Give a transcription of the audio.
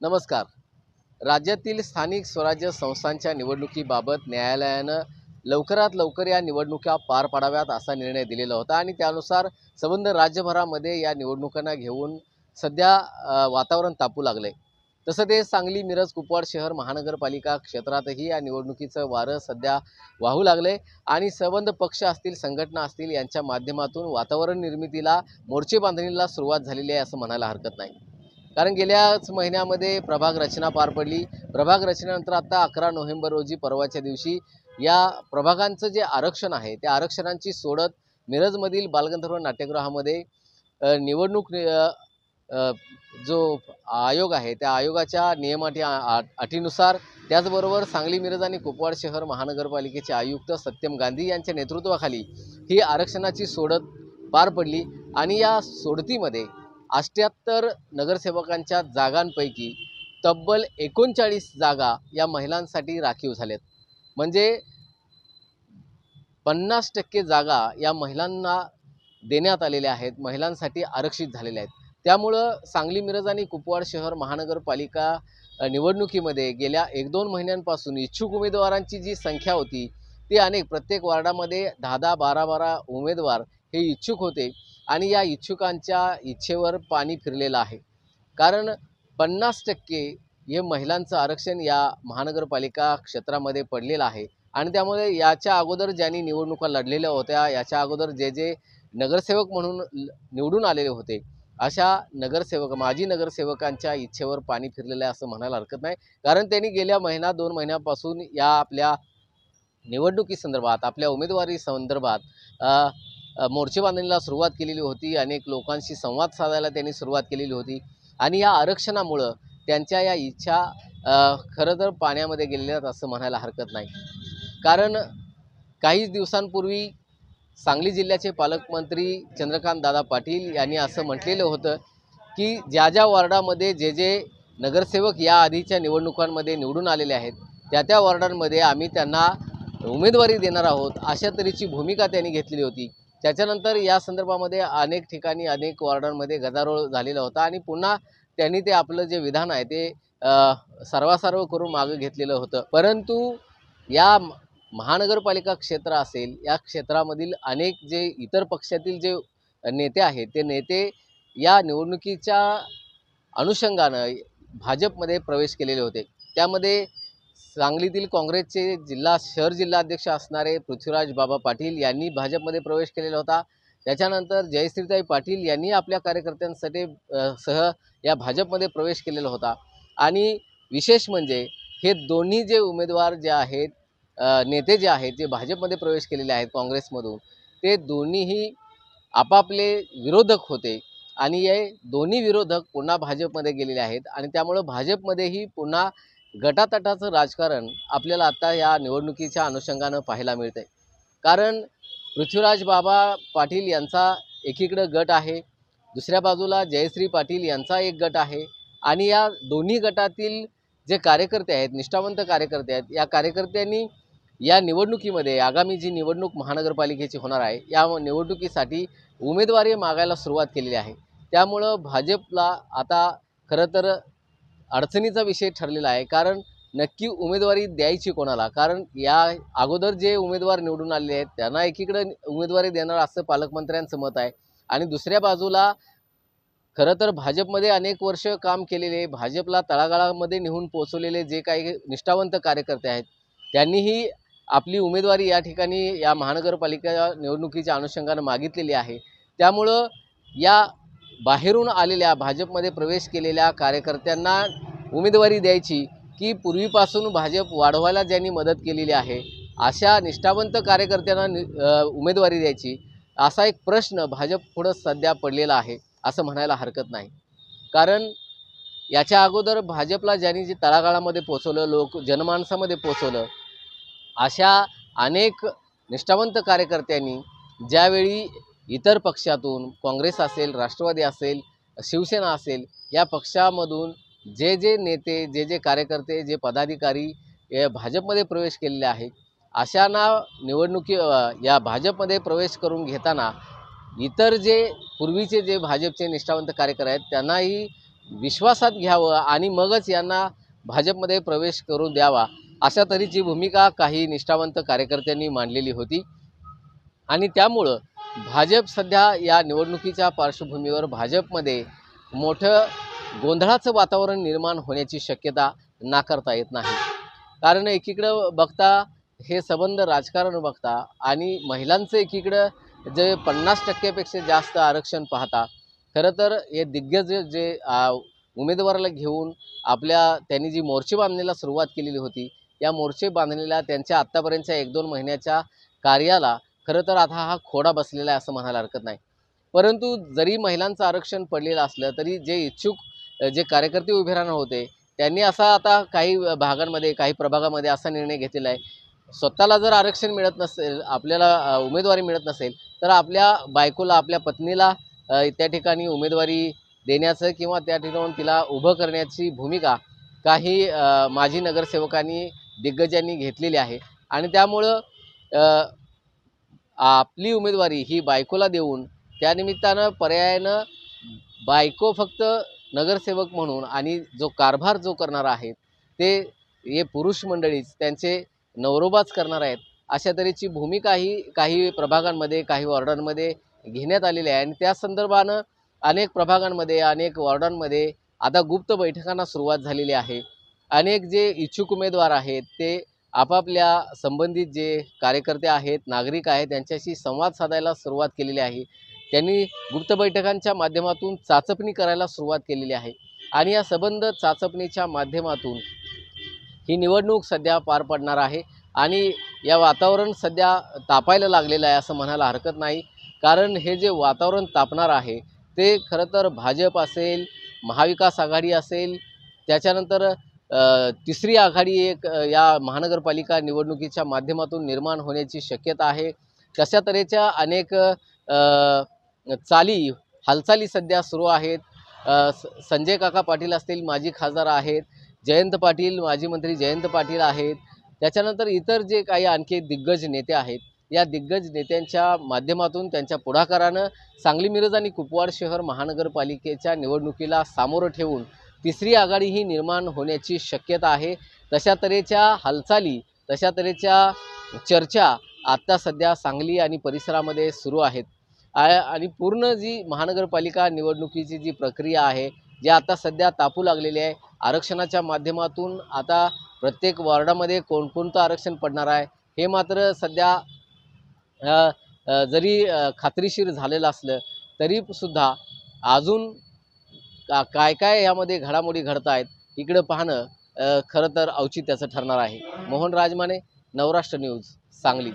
नमस्कार. राज्यातील स्थानिक स्वराज्य संस्थांच्या निवडणुकीबाबत न्यायालयानं लवकरात लवकर या निवडणुका पार पाडाव्यात असा निर्णय दिलेला होता आणि त्यानुसार संबंध राज्यभरामध्ये या निवडणुकांना घेऊन सध्या वातावरण तापू लागले तसं ते सांगली मिरज कुपवाड शहर महानगरपालिका क्षेत्रातही या निवडणुकीचं वारं सध्या वाहू लागले आणि संबंध पक्ष असतील संघटना असतील यांच्या माध्यमातून वातावरण निर्मितीला मोर्चे बांधणीला सुरुवात झालेली आहे असं म्हणायला हरकत नाही. कारण गेल्याच महिन्यामध्ये प्रभाग रचना पार पडली. प्रभाग रचनेनंतर आता अकरा नोव्हेंबर रोजी परवाच्या दिवशी या प्रभागांचं जे आरक्षण आहे त्या आरक्षणांची सोडत मिरजमधील बालगंधर्व नाट्यगृहामध्ये निवडणूक जो आयोग आहे त्या आयोगाच्या नियमाटी आ- अटीनुसार त्याचबरोबर सांगली मिरज आणि कुपवाड शहर महानगरपालिकेचे आयुक्त सत्यम गांधी यांच्या नेतृत्वाखाली ही आरक्षणाची सोडत पार पडली. आणि या सोडतीमध्ये अष्ट्याहत्तर नगरसेवकांच्या जागांपैकी तब्बल एकोणचाळीस जागा या महिलांसाठी राखीव झाल्यात. म्हणजे पन्नास टक्के जागा या महिलांना देण्यात आलेल्या आहेत महिलांसाठी आरक्षित झालेल्या आहेत. त्यामुळं सांगली मिरज आणि कुपवाड शहर महानगरपालिका निवडणुकीमध्ये गेल्या एक दोन महिन्यांपासून इच्छुक उमेदवारांची जी संख्या होती ती अनेक. प्रत्येक वार्डामध्ये दहा दहा बारा बारा उमेदवार हे इच्छुक होते. आणि या इच्छुकांच्या इच्छेवर पाणी फिरलेलं आहे. कारण पन्नास टक्के हे महिलांचं आरक्षण या महानगरपालिका क्षेत्रामध्ये पडलेलं आहे. आणि त्यामुळे याच्या अगोदर ज्यांनी निवडणुका लढलेल्या होत्या याच्या अगोदर जे जे नगरसेवक म्हणून ल- निवडून आलेले होते अशा नगरसेवक माजी नगरसेवकांच्या इच्छेवर पाणी फिरलेलं आहे असं म्हणायला हरकत नाही. कारण त्यांनी गेल्या महिना दोन महिन्यापासून या आपल्या निवडणुकीसंदर्भात आपल्या उमेदवारी संदर्भात मोर्चे बांधणीला सुरुवात केलेली होती. अनेक लोकांशी संवाद साधायला त्यांनी सुरुवात केलेली होती. आणि या आरक्षणामुळं त्यांच्या या इच्छा खरं तर पाण्यामध्ये गेलेल्या आहेत असं म्हणायला हरकत नाही. कारण काही दिवसांपूर्वी सांगली जिल्ह्याचे पालकमंत्री चंद्रकांत दादा पाटील यांनी असं म्हटलेलं होतं की ज्या ज्या वॉर्डामध्ये जे जे नगरसेवक या आधीच्या निवडणुकांमध्ये निवडून आलेले आहेत त्या त्या वॉर्डांमध्ये आम्ही त्यांना उमेदवारी देणार आहोत अशा तऱ्हेची भूमिका त्यांनी घेतलेली होती. त्याच्यानंतर या संदर्भामध्ये अनेक ठिकाणी अनेक वॉर्डांमध्ये गदारोळ झालेला होता आणि पुन्हा त्यांनी ते आपलं जे विधान आहे ते सर्वासर्व करून मागं घेतलेलं होतं. परंतु या महानगरपालिका क्षेत्र असेल या क्षेत्रामधील अनेक जे इतर पक्षातील जे नेते आहेत ते नेते या निवडणुकीच्या अनुषंगानं भाजपमध्ये प्रवेश केलेले होते. त्यामध्ये सांगलीतील काँग्रेसचे जिल्हा शहर जिल्हाध्यक्ष असणारे पृथ्वीराज बाबा पाटील यांनी भाजपमध्ये प्रवेश केलेला होता. त्याच्यानंतर जयश्रीताई पाटील यांनी आपल्या कार्यकर्त्यांसाठी सह या भाजपमध्ये प्रवेश केलेला होता. आणि विशेष म्हणजे हे दोन्ही जे उमेदवार जे आहेत नेते जे आहेत जे भाजपमध्ये प्रवेश केलेले आहेत काँग्रेसमधून ते दोन्हीही आपापले विरोधक होते. आणि हे दोन्ही विरोधक पुन्हा भाजपमध्ये गेलेले आहेत. आणि त्यामुळं भाजपमध्येही पुन्हा गटातटाचं राजकारण आपल्याला आता या निवडणुकीच्या अनुषंगानं पाहायला मिळतंय. कारण पृथ्वीराज बाबा पाटील यांचा एकीकडं गट आहे दुसऱ्या बाजूला जयश्री पाटील यांचा एक गट आहे आणि या दोन्ही गटातील जे कार्यकर्ते आहेत निष्ठावंत कार्यकर्ते आहेत या कार्यकर्त्यांनी या निवडणुकीमध्ये आगामी जी निवडणूक महानगरपालिकेची होणार आहे या निवडणुकीसाठी उमेदवारी मागायला सुरुवात केलेली आहे. त्यामुळं भाजपला आता खरं तर अडचणीचा विषय ठरलेला आहे. कारण नक्की उमेदवारी द्यायची कोणाला? कारण या अगोदर जे उमेदवार निवडून आलेले आहेत त्यांना एकीकडे उमेदवारी देणार असं पालकमंत्र्यांचं मत आहे. आणि दुसऱ्या बाजूला खरं तर भाजपमध्ये अनेक वर्ष काम केलेले भाजपला तळागाळामध्ये नेऊन पोचवलेले जे काही निष्ठावंत कार्यकर्ते आहेत त्यांनीही आपली उमेदवारी या ठिकाणी या महानगरपालिका निवडणुकीच्या अनुषंगानं मागितलेली आहे. त्यामुळं या बाहेरून आलेल्या भाजपमध्ये प्रवेश केलेल्या कार्यकर्त्यांना उमेदवारी द्यायची की पूर्वीपासून भाजप वाढवायला ज्यांनी मदत केलेली आहे अशा निष्ठावंत कार्यकर्त्यांना नि- उमेदवारी द्यायची असा एक प्रश्न भाजप पुढं सध्या पडलेला आहे असं म्हणायला हरकत नाही. कारण याच्या अगोदर भाजपला ज्यांनी जे तळागाळामध्ये पोचवलं लोक जनमानसामध्ये पोचवलं अशा अनेक निष्ठावंत कार्यकर्त्यांनी ज्यावेळी इतर पक्षातून काँग्रेस असेल राष्ट्रवादी असेल शिवसेना असेल या पक्षामधून जे जे नेते जे जे कार्यकर्ते जे पदाधिकारी भाजपमध्ये प्रवेश केलेले आहेत अशांना निवडणुकी या भाजपमध्ये प्रवेश करून घेताना इतर जे पूर्वीचे जे भाजपचे निष्ठावंत कार्यकर आहेत त्यांनाही विश्वासात घ्यावं आणि मगच यांना भाजपमध्ये प्रवेश करू द्यावा अशा तऱ्हेची भूमिका काही निष्ठावंत कार्यकर्त्यांनी मांडलेली होती. आणि त्यामुळं भाजप सध्या या निवडणुकीच्या पार्श्वभूमीवर भाजपमध्ये मोठं गोंधळाचं वातावरण निर्माण होण्याची शक्यता नाकारता येत नाही. कारण एकीकडं बघता हे संबंध राजकारण बघता आणि महिलांचं एकीकडं जे पन्नास टक्क्यापेक्षा जास्त आरक्षण पाहता खरं तर हे दिग्गज जे उमेदवाराला घेऊन आपल्या त्यांनी जी मोर्चे बांधणीला सुरुवात केलेली होती या मोर्चे बांधणीला त्यांच्या आत्तापर्यंतच्या एक दोन महिन्याच्या कार्याला खरं तर आता हा खोडा बसलेला आहे असं म्हणायला हरकत नाही. परंतु जरी महिलांचं आरक्षण पडलेलं असलं तरी जे इच्छुक जे कार्यकर्ते उभे राहणार होते त्यांनी असा आता काही भागांमध्ये काही प्रभागामध्ये असा निर्णय घेतलेला आहे. स्वतःला जर आरक्षण मिळत नसेल आपल्याला उमेदवारी मिळत नसेल तर आपल्या बायकोला आपल्या पत्नीला त्या ठिकाणी उमेदवारी देण्याचं किंवा त्या ठिकाणी तिला उभं करण्याची भूमिका काही माजी नगरसेवकांनी दिग्गजांनी घेतलेली आहे. आणि त्यामुळं आपली उमेदवारी ही बायकोला देऊन त्यानिमित्तानं पर्यायानं बायको फक्त नगरसेवक म्हणून आणि जो कारभार जो करणार आहे ते हे पुरुष मंडळीच त्यांचे नवरोबाच करणार आहेत अशा तऱ्हेची भूमिकाही काही प्रभागांमध्ये काही वॉर्डांमध्ये घेण्यात आलेली आहे. आणि त्या संदर्भानं अनेक प्रभागांमध्ये अनेक वॉर्डांमध्ये आता गुप्त बैठकांना सुरुवात झालेली आहे. अनेक जे इच्छुक उमेदवार आहेत ते आपापल्या संबंधित जे कार्यकर्ते आहेत नागरिक आहेत त्यांच्याशी संवाद साधायला सुरुवात केलेली आहे. त्यांनी गुप्त बैठकांच्या माध्यमातून चाचपणी करायला सुरुवात केलेली आहे. आणि या संबंध चाचपणीच्या माध्यमातून ही निवडणूक सध्या पार पडणार आहे. आणि या वातावरण सध्या तापायला लागलेलं आहे असं म्हणायला हरकत नाही. कारण हे जे वातावरण तापणार आहे ते खरं तर भाजप असेल महाविकास आघाडी असेल त्याच्यानंतर तिसरी आघाडी एक या महानगरपालिका निवडणुकीच्या माध्यमातून निर्माण होण्याची शक्यता आहे. तशा तऱ्हेच्या अनेक चाली हालचाली सध्या सुरू आहेत. स- संजय काका पाटील असतील माजी खासदार आहेत. जयंत पाटील माजी मंत्री जयंत पाटील आहेत. त्याच्यानंतर इतर जे काही आणखी दिग्गज नेते आहेत या दिग्गज नेत्यांच्या माध्यमातून त्यांच्या पुढाकारानं सांगली मिरज आणि कुपवाड शहर महानगरपालिकेच्या निवडणुकीला सामोरं ठेवून तिसरी आघाडी ही निर्माण होण्याची शक्यता आहे. तशा तऱ्हेच्या हालचाली तशा तऱ्हेच्या चर्चा आत्ता सध्या सांगली आणि परिसरामध्ये सुरू आहेत. आणि पूर्ण जी महानगरपालिका निवडणुकीची जी प्रक्रिया आहे जी आता सध्या तापू लागलेली आहे आरक्षणाच्या माध्यमातून आता प्रत्येक वॉर्डामध्ये कोणकोणतं आरक्षण पडणार आहे हे मात्र सध्या जरी खात्रीशीर झालेलं असलं तरीसुद्धा अजून का काय काय यामध्ये घडामोडी घडत आहेत इकडं पाहणं खरं तर औचित्याचं ठरणार आहे. मोहन राजमाने नवराष्ट्र न्यूज सांगली.